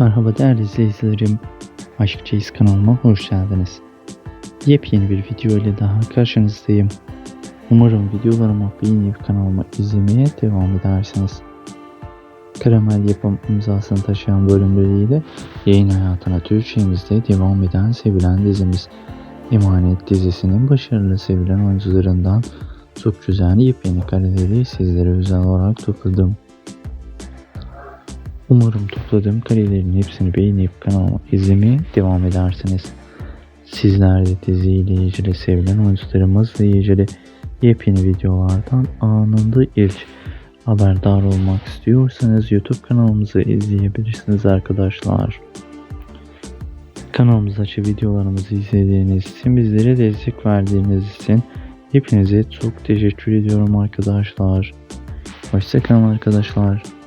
Merhaba değerli izleyicilerim. Aşk Çeyiz kanalıma hoş geldiniz. Yepyeni bir video ile daha karşınızdayım. Umarım videolarımı beğenip kanalıma izlemeye devam edersiniz. Karamel yapım imzasını taşıyan bölümleriyle yayın hayatına Türkçemizde devam eden sevilen dizimiz Emanet dizisinin başarılı sevilen oyuncularından çok güzel yepyeni kareleri sizlere özel olarak topladım. Umarım topladığım karelerin hepsini beğenip kanalıma izlemeye devam edersiniz. Sizler de diziyle ilgili sevilen oyuncularımızla ilgili yepyeni videolardan anında ilk haberdar olmak istiyorsanız YouTube kanalımızı izleyebilirsiniz arkadaşlar. Kanalımızdaki videolarımızı izlediğiniz için bizlere destek verdiğiniz için hepinize çok teşekkür ediyorum arkadaşlar. Hoşçakalın arkadaşlar.